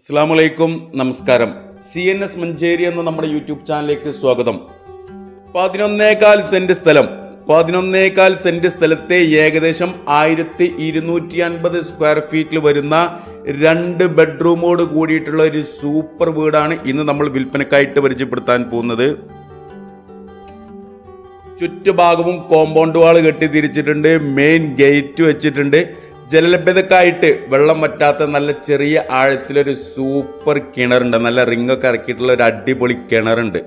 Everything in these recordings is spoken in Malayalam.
അസ്സാം വലൈക്കും നമസ്കാരം. സി എൻ എസ് മഞ്ചേരി എന്ന നമ്മുടെ യൂട്യൂബ് ചാനലിലേക്ക് സ്വാഗതം. പതിനൊന്നേകാൽ സെന്റ് സ്ഥലം. പതിനൊന്നേകാൽ സെന്റ് സ്ഥലത്തെ ഏകദേശം ആയിരത്തി ഇരുന്നൂറ്റി അൻപത് സ്ക്വയർ ഫീറ്റിൽ വരുന്ന രണ്ട് ബെഡ്റൂമോട് കൂടിയിട്ടുള്ള ഒരു സൂപ്പർ വീടാണ് ഇന്ന് നമ്മൾ വിൽപ്പനക്കായിട്ട് പരിചയപ്പെടുത്താൻ പോകുന്നത്. ചുറ്റുഭാഗവും കോമ്പൗണ്ട് വാൾ കെട്ടി തിരിച്ചിട്ടുണ്ട്. മെയിൻ ഗേറ്റ് വെച്ചിട്ടുണ്ട്. ജലലഭ്യതക്കായിട്ട് വെള്ളം പറ്റാത്ത നല്ല ചെറിയ ആഴത്തിലൊരു സൂപ്പർ കിണറുണ്ട്. നല്ല റിങ്ങൊക്കെ ഇറക്കിയിട്ടുള്ള ഒരു അടിപൊളി കിണറുണ്ട്.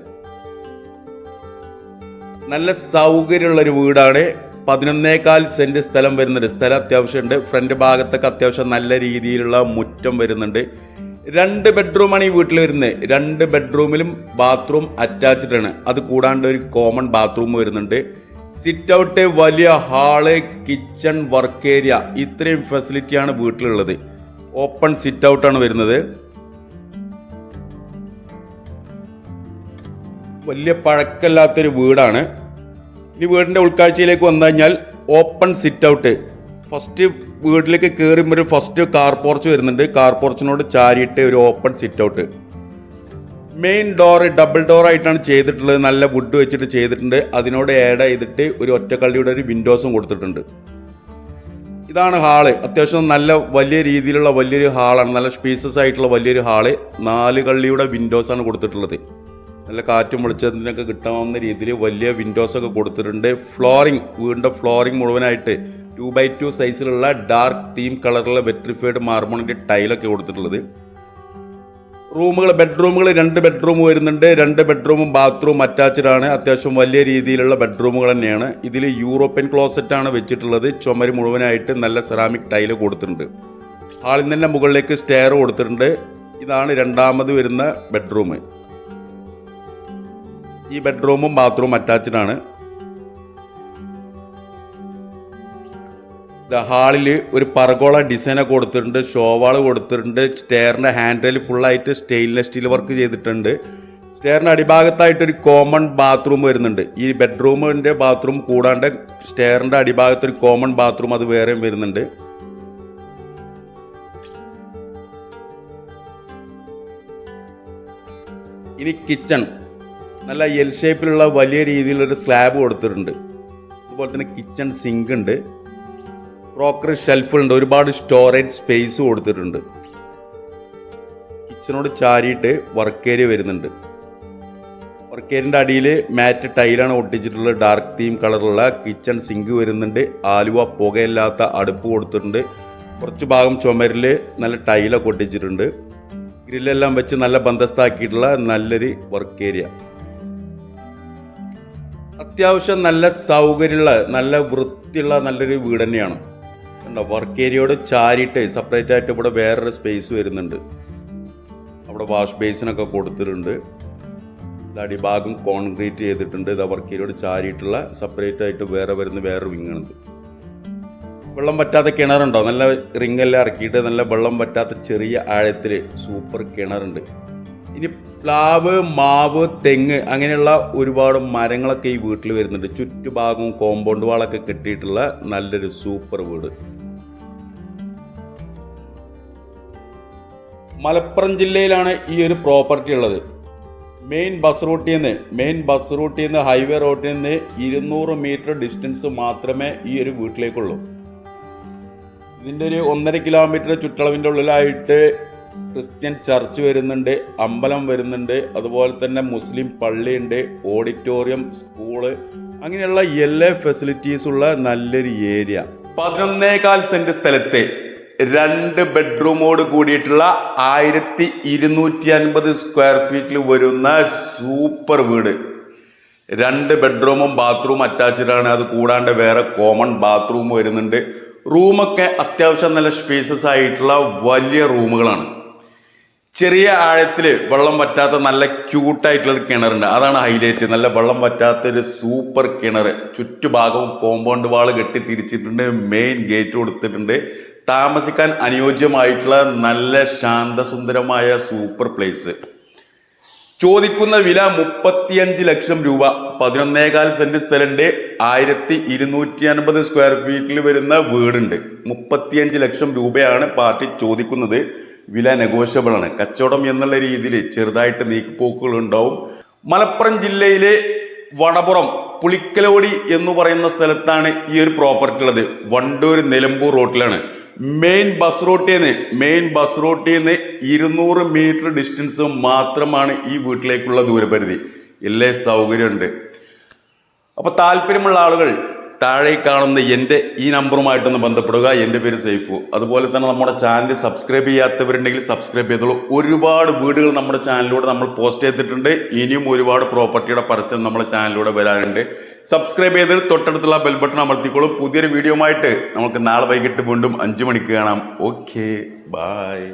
നല്ല സൗകര്യമുള്ള ഒരു വീടാണ്. പതിനൊന്നേകാൽ സെന്റ് സ്ഥലം വരുന്നുണ്ട്. സ്ഥലം അത്യാവശ്യമുണ്ട്. ഫ്രണ്ട് ഭാഗത്തൊക്കെ അത്യാവശ്യം നല്ല രീതിയിലുള്ള മുറ്റം വരുന്നുണ്ട്. രണ്ട് ബെഡ്റൂമാണ് ഈ വീട്ടിൽ വരുന്നത്. രണ്ട് ബെഡ്റൂമിലും ബാത്റൂം അറ്റാച്ച്ഡ് ആണ് അത് കൂടാണ്ട് ഒരു കോമൺ ബാത്റൂം വരുന്നുണ്ട്. സിറ്റ് ഔട്ട് വലിയ ഹാൾ കിച്ചൺ വർക്ക് ഏരിയ ഇത്രയും ഫെസിലിറ്റിയാണ് വീട്ടിലുള്ളത്. ഓപ്പൺ സിറ്റ് ഔട്ടാണ് വരുന്നത്. വലിയ പഴക്കമില്ലാത്തൊരു വീടാണ്. ഈ വീടിന്റെ ഉൾക്കാഴ്ചയിലേക്ക് വന്നു കഴിഞ്ഞാൽ ഓപ്പൺ സിറ്റ് ഔട്ട് ഫസ്റ്റ് വീട്ടിലേക്ക് കയറുമ്പോൾ ഫസ്റ്റ് കാർ പോർച്ച് വരുന്നുണ്ട്. കാർ പോർച്ചിനോട് ചാരിയിട്ട് ഒരു open sit out main door double door ആയിട്ടാണ് ചെയ്തിട്ടുള്ളത്. നല്ല വുഡ് വെച്ചിട്ട് ചെയ്തിട്ടുണ്ട്. അതിനോട് ആഡ് ചെയ്തിട്ട് ഒരു ഒറ്റക്കള്ളിയുടെ ഒരു വിൻഡോസും കൊടുത്തിട്ടുണ്ട്. ഇതാണ് ഹാൾ അത്യാവശ്യം നല്ല വലിയ രീതിയിലുള്ള വലിയൊരു ഹാളാണ് നല്ല സ്പേസസ് ആയിട്ടുള്ള വലിയൊരു ഹാൾ നാല് കള്ളിയുടെ ആണ് കൊടുത്തിട്ടുള്ളത്. നല്ല കാറ്റും വെളിച്ചത്തിനൊക്കെ കിട്ടാവുന്ന രീതിയിൽ വലിയ വിൻഡോസ് ഒക്കെ കൊടുത്തിട്ടുണ്ട്. ഫ്ലോറിംഗ് വീടിന്റെ ഫ്ലോറിംഗ് മുഴുവനായിട്ട് ടു ബൈ ടു സൈസിലുള്ള ഡാർക്ക് തീം കളറിലുള്ള വെട്രിഫൈഡ് മാർമോണിന്റെ ടൈലൊക്കെ കൊടുത്തിട്ടുള്ളത്. റൂമുകൾ ബെഡ്റൂമുകൾ രണ്ട് ബെഡ്റൂം വരുന്നുണ്ട്. രണ്ട് ബെഡ്റൂമും ബാത്റൂം അറ്റാച്ച്ഡ് ആണ് അത്യാവശ്യം വലിയ രീതിയിലുള്ള ബെഡ്റൂമുകൾ തന്നെയാണ്. ഇതിൽ യൂറോപ്യൻ ക്ലോസറ്റ് ആണ് വെച്ചിട്ടുള്ളത്. ചുമര് മുഴുവനായിട്ട് നല്ല സെറാമിക് ടൈൽ കൊടുത്തിട്ടുണ്ട്. ഹാളിൽ തന്നെ മുകളിലേക്ക് സ്റ്റെയർ കൊടുത്തിട്ടുണ്ട്. ഇതാണ് രണ്ടാമത് വരുന്ന ബെഡ്റൂം. ഈ ബെഡ്റൂമും ബാത്റൂം അറ്റാച്ച്ഡ് ഹാളിൽ ഒരു പറകോള ഡിസൈനൊക്കെ കൊടുത്തിട്ടുണ്ട് ഷോവാൾ കൊടുത്തിട്ടുണ്ട് സ്റ്റെയറിന്റെ ഹാൻഡിൽ ഫുള്ളായിട്ട് സ്റ്റെയിൻലെസ് സ്റ്റീൽ വർക്ക് ചെയ്തിട്ടുണ്ട്. സ്റ്റെയറിന്റെ അടിഭാഗത്തായിട്ട് ഒരു കോമൺ ബാത്റൂം വരുന്നുണ്ട്. ഈ ബെഡ്റൂമിന്റെ ബാത്റൂം കൂടാണ്ട് സ്റ്റെയറിന്റെ അടിഭാഗത്ത് ഒരു കോമൺ ബാത്റൂം അത് വേറെയും വരുന്നുണ്ട്. ഇനി കിച്ചൺ. നല്ല എൽ ഷേപ്പിലുള്ള വലിയ രീതിയിലൊരു സ്ലാബ് കൊടുത്തിട്ടുണ്ട്. അതുപോലെ തന്നെ കിച്ചൺ സിങ്ക് ഉണ്ട്. ക്രോക്കറി ഷെൽഫുണ്ട് ഒരുപാട് സ്റ്റോറേജ് സ്പേസ് കൊടുത്തിട്ടുണ്ട്. കിച്ചനോട് ചാരിയിട്ട് വർക്ക് ഏരിയ വരുന്നുണ്ട്. വർക്ക് ഏരിയന്റെ അടിയിൽ മാറ്റ് ടൈലാണ് ഒട്ടിച്ചിട്ടുള്ളത് ഡാർക്ക് തീം കളറുള്ള കിച്ചൺ സിങ്ക് വരുന്നുണ്ട്. ആലുവ പുകയില്ലാത്ത അടുപ്പ് കൊടുത്തിട്ടുണ്ട്. കുറച്ച് ഭാഗം ചുമരിൽ നല്ല ടൈലൊക്കെ ഒട്ടിച്ചിട്ടുണ്ട് ഗ്രില്ലെല്ലാം വെച്ച് നല്ല ബന്ധസ്ഥാക്കിയിട്ടുള്ള നല്ലൊരു വർക്ക് ഏരിയ അത്യാവശ്യം നല്ല സൗകര്യമുള്ള നല്ല വൃത്തിയുള്ള നല്ലൊരു വീട് തന്നെയാണ്. കണ്ടോ വർക്ക് ഏരിയയോട് ചാരിയിട്ട് സെപ്പറേറ്റ് ആയിട്ട് ഇവിടെ വേറൊരു സ്പേസ് വരുന്നുണ്ട്. അവിടെ വാഷ് ബേസിനൊക്കെ കൊടുത്തിട്ടുണ്ട്. ഇത് അടിഭാഗം കോൺക്രീറ്റ് ചെയ്തിട്ടുണ്ട്. ഇത് വർക്ക് ഏരിയയോട് ചാരിയിട്ടുള്ള സെപ്പറേറ്റ് ആയിട്ട് വേറെ വരുന്ന വേറൊരു വിങ്ങാണിത് വെള്ളം പറ്റാത്ത കിണറുണ്ടോ? നല്ല റിങ്ങെല്ലാം ഇറക്കിയിട്ട് നല്ല വെള്ളം പറ്റാത്ത ചെറിയ ആഴത്തിൽ സൂപ്പർ കിണറുണ്ട്. ഇനി പ്ലാവ് മാവ് തെങ്ങ് അങ്ങനെയുള്ള ഒരുപാട് മരങ്ങളൊക്കെ ഈ വീട്ടിൽ വരുന്നുണ്ട്. ചുറ്റുഭാഗവും കോമ്പൗണ്ട് വാളൊക്കെ കെട്ടിയിട്ടുള്ള നല്ലൊരു സൂപ്പർ വീട്. മലപ്പുറം ജില്ലയിലാണ് ഈ ഒരു പ്രോപ്പർട്ടി ഉള്ളത്. മെയിൻ ബസ് റൂട്ടിൽ നിന്ന് മെയിൻ ബസ് റൂട്ടിൽ നിന്ന് ഹൈവേ റോട്ടിൽ നിന്ന് ഇരുന്നൂറ് മീറ്റർ ഡിസ്റ്റൻസ് മാത്രമേ ഈ ഒരു വീട്ടിലേക്കുള്ളൂ. ഇതിന്റെ ഒരു ഒന്നര കിലോമീറ്റർ ചുറ്റളവിന്റെ ഉള്ളിലായിട്ട് ക്രിസ്ത്യൻ ചർച്ച് വരുന്നുണ്ട് അമ്പലം വരുന്നുണ്ട് അതുപോലെ തന്നെ മുസ്ലിം പള്ളിയുണ്ട് ഓഡിറ്റോറിയം സ്കൂൾ അങ്ങനെയുള്ള എല്ലാ ഫെസിലിറ്റീസുള്ള നല്ലൊരു ഏരിയ. പതിനൊന്നേകാൽ സെന്റ് സ്ഥലത്തെ രണ്ട് ബെഡ്റൂമോട് കൂടിയിട്ടുള്ള ആയിരത്തി ഇരുന്നൂറ്റി അൻപത് സ്ക്വയർ ഫീറ്റിൽ വരുന്ന സൂപ്പർ വീട്. രണ്ട് ബെഡ്റൂമും ബാത്റൂം അറ്റാച്ച്ഡ് ആണ്. അത് കൂടാണ്ട് വേറെ കോമൺ ബാത്റൂം വരുന്നുണ്ട്. റൂമൊക്കെ അത്യാവശ്യം നല്ല സ്പേസസ് ആയിട്ടുള്ള വലിയ റൂമുകളാണ് ചെറിയ ആഴത്തിൽ വെള്ളം പറ്റാത്ത നല്ല ക്യൂട്ടായിട്ടുള്ള ഒരു കിണറുണ്ട്. അതാണ് ഹൈലൈറ്റ് നല്ല വെള്ളം പറ്റാത്ത ഒരു സൂപ്പർ കിണർ ചുറ്റുഭാഗവും കോമ്പൗണ്ട് വാൾ കെട്ടി തിരിച്ചിട്ടുണ്ട് മെയിൻ ഗേറ്റ് കൊടുത്തിട്ടുണ്ട്. താമസിക്കാൻ അനുയോജ്യമായിട്ടുള്ള നല്ല ശാന്തസുന്ദരമായ സൂപ്പർ പ്ലേസ് ചോദിക്കുന്ന വില മുപ്പത്തിയഞ്ച് ലക്ഷം രൂപ. പതിനൊന്നേകാൽ സെന്റ് സ്ഥലമുണ്ട് ആയിരത്തി ഇരുന്നൂറ്റി അൻപത് സ്ക്വയർ ഫീറ്റിൽ വരുന്ന വീടുണ്ട്. മുപ്പത്തിയഞ്ച് ലക്ഷം രൂപയാണ് പാർട്ടി ചോദിക്കുന്നത്. വില നെഗോഷ്യബിൾ ആണ്. കച്ചവടം എന്നുള്ള രീതിയിൽ ചെറുതായിട്ട് നീക്കിപ്പോക്കുകൾ ഉണ്ടാവും. മലപ്പുറം ജില്ലയിലെ വടപുറം പുളിക്കലോടി എന്ന് പറയുന്ന സ്ഥലത്താണ് ഈ ഒരു പ്രോപ്പർട്ടി ഉള്ളത്. വണ്ടൂർ നിലമ്പൂർ റോട്ടിലാണ്. മെയിൻ ബസ് റൂട്ടിൽ നിന്ന് മെയിൻ ബസ് റൂട്ടിൽ നിന്ന് ഇരുന്നൂറ് മീറ്റർ ഡിസ്റ്റൻസ് മാത്രമാണ് ഈ വീട്ടിലേക്കുള്ള ദൂരപരിധി. എല്ലാ സൗകര്യമുണ്ട്. അപ്പോൾ താല്പര്യമുള്ള ആളുകൾ താഴെ കാണുന്ന എന്റെ ഈ നമ്പറുമായിട്ടൊന്ന് ബന്ധപ്പെടുക. എന്റെ പേര് സൈഫു അതുപോലെ തന്നെ നമ്മുടെ ചാനൽ സബ്സ്ക്രൈബ് ചെയ്യാത്തവരുണ്ടെങ്കിൽ സബ്സ്ക്രൈബ് ചെയ്തോളൂ. ഒരുപാട് വീടുകൾ നമ്മുടെ ചാനലിലൂടെ നമ്മൾ പോസ്റ്റ് ചെയ്തിട്ടുണ്ട്. ഇനിയും ഒരുപാട് പ്രോപ്പർട്ടിയുടെ പരസ്യം നമ്മുടെ ചാനലിലൂടെ വരാനുണ്ട് സബ്സ്ക്രൈബ് ചെയ്തിട്ട് തൊട്ടടുത്തുള്ള ബെൽ ബട്ടൺ അമർത്തിക്കോളൂ. പുതിയൊരു വീഡിയോ ആയിട്ട് നമുക്ക് നാളെ വൈകിട്ട് വീണ്ടും അഞ്ച് മണിക്ക് കാണാം. ഓക്കെ. ബായ്